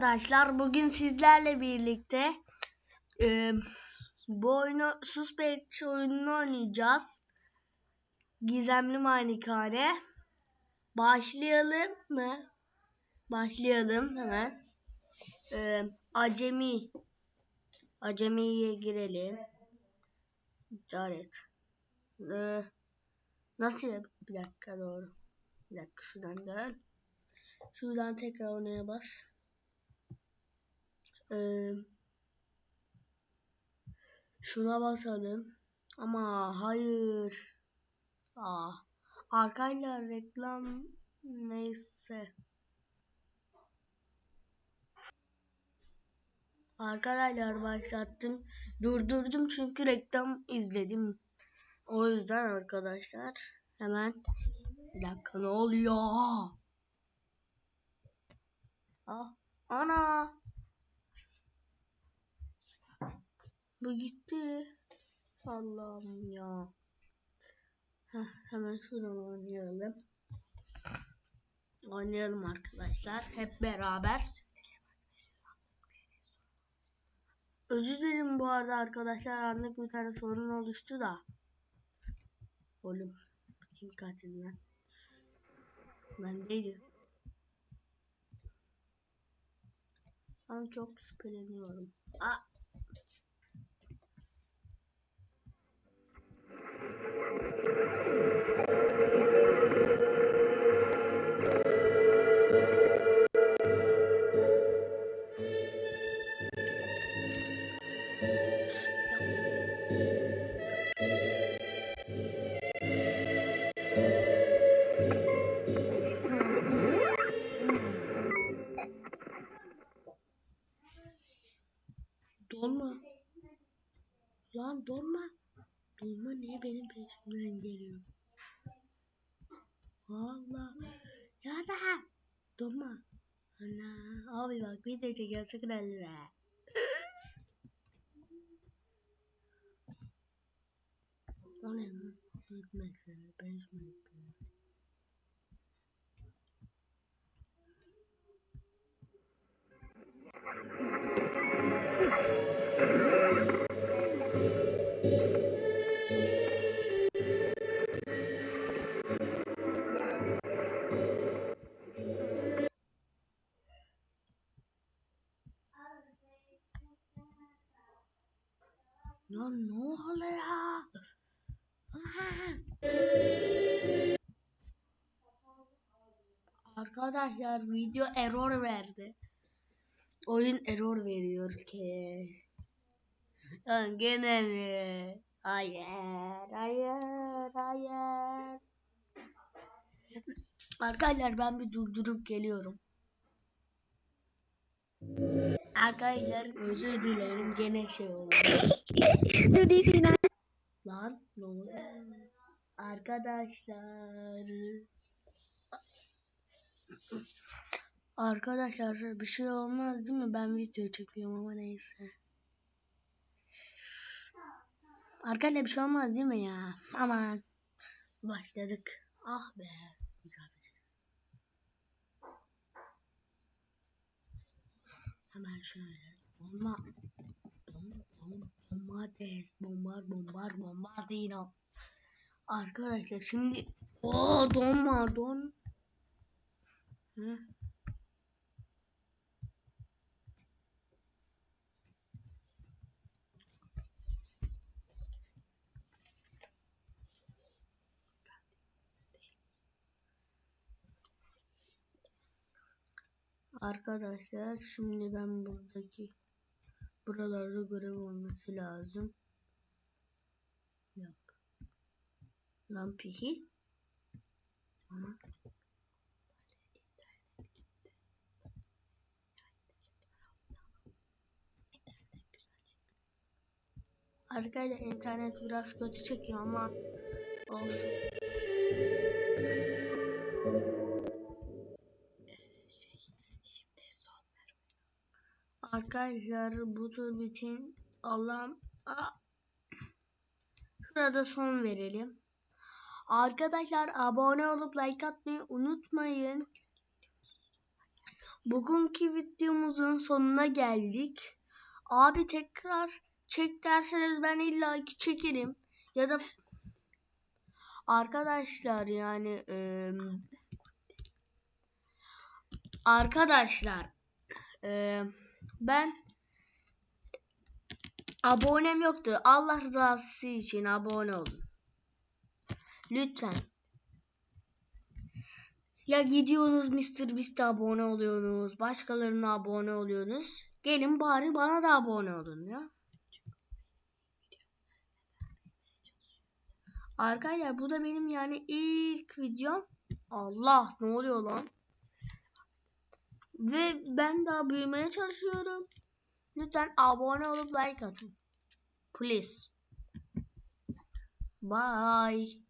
Arkadaşlar bugün sizlerle birlikte e, bu oyunu Suspect oyununu oynayacağız. Gizemli Malikane. Başlayalım mı? Başlayalım hemen. E, acemi. Acemiye girelim. İşaret. E, nasıl? Bir dakika doğru. Bir dakika şuradan dön. Şuradan tekrar oraya bas. Şuna basalım. Ama hayır. Aa, arkayla reklam neyse. Arkadaşlar başlattım. Durdurdum çünkü reklam izledim. O yüzden arkadaşlar hemen bir dakika ne oluyor? Ah, ana. Bu gitti. Allah'ım ya. Heh, hemen şuradan oynayalım. Oynayalım arkadaşlar. Hep beraber. Özür dilerim bu arada arkadaşlar. Anlık bir tane sorun oluştu da. Oğlum. Kim katil lan? Ben değilim. Ben çok şüpheleniyorum. Aa. Donma. Lan donma. Donma niye benim peşimden geliyor? Allah. Ya da. Donma. Ana. Abi bak bir de çekiyor sakın be. O ne lan? 4 metre, 5 metre. Lan ne oluyor? Aa! Arkadaşlar video error verdi. Oyun error veriyor ki. Lan gene mi? Hayır, hayır, hayır. Arkadaşlar ben bir durdurup geliyorum. Arkadaşlar özür dilerim gene şey oldu. Lan ne oluyor? Arkadaşlar. Arkadaşlar bir şey olmaz değil mi? Ben video çekiyorum ama neyse. Arkadaşlar bir şey olmaz değil mi ya? Aman. Başladık. Ah be. Misafiriz. Hemen şöyle. Bomba. Bom, bom, domates. Bombar, bombar, bombardino. Arkadaşlar şimdi. Oo donma don. Hı? Arkadaşlar şimdi ben buradaki buralarda görev olması lazım. Yok. Lan peki. Ama Arkadaşlar internet biraz kötü çekiyor ama olsun. Arkadaşlar bu tur için Allah'ım şurada son verelim. Arkadaşlar abone olup like atmayı unutmayın. bugünkü videomuzun sonuna geldik. Abi tekrar çek derseniz ben illa ki çekerim. Ya da arkadaşlar yani eee, arkadaşlar eee, ben abonem yoktu. Allah rızası için abone olun. Lütfen. Ya gidiyorsunuz Mr. Beast'e abone oluyorsunuz. Başkalarına abone oluyorsunuz. Gelin bari bana da abone olun ya. Arkadaşlar bu da benim yani ilk videom. Allah ne oluyor lan? Ve ben daha büyümeye çalışıyorum. Lütfen abone olup like atın. Please. Bye.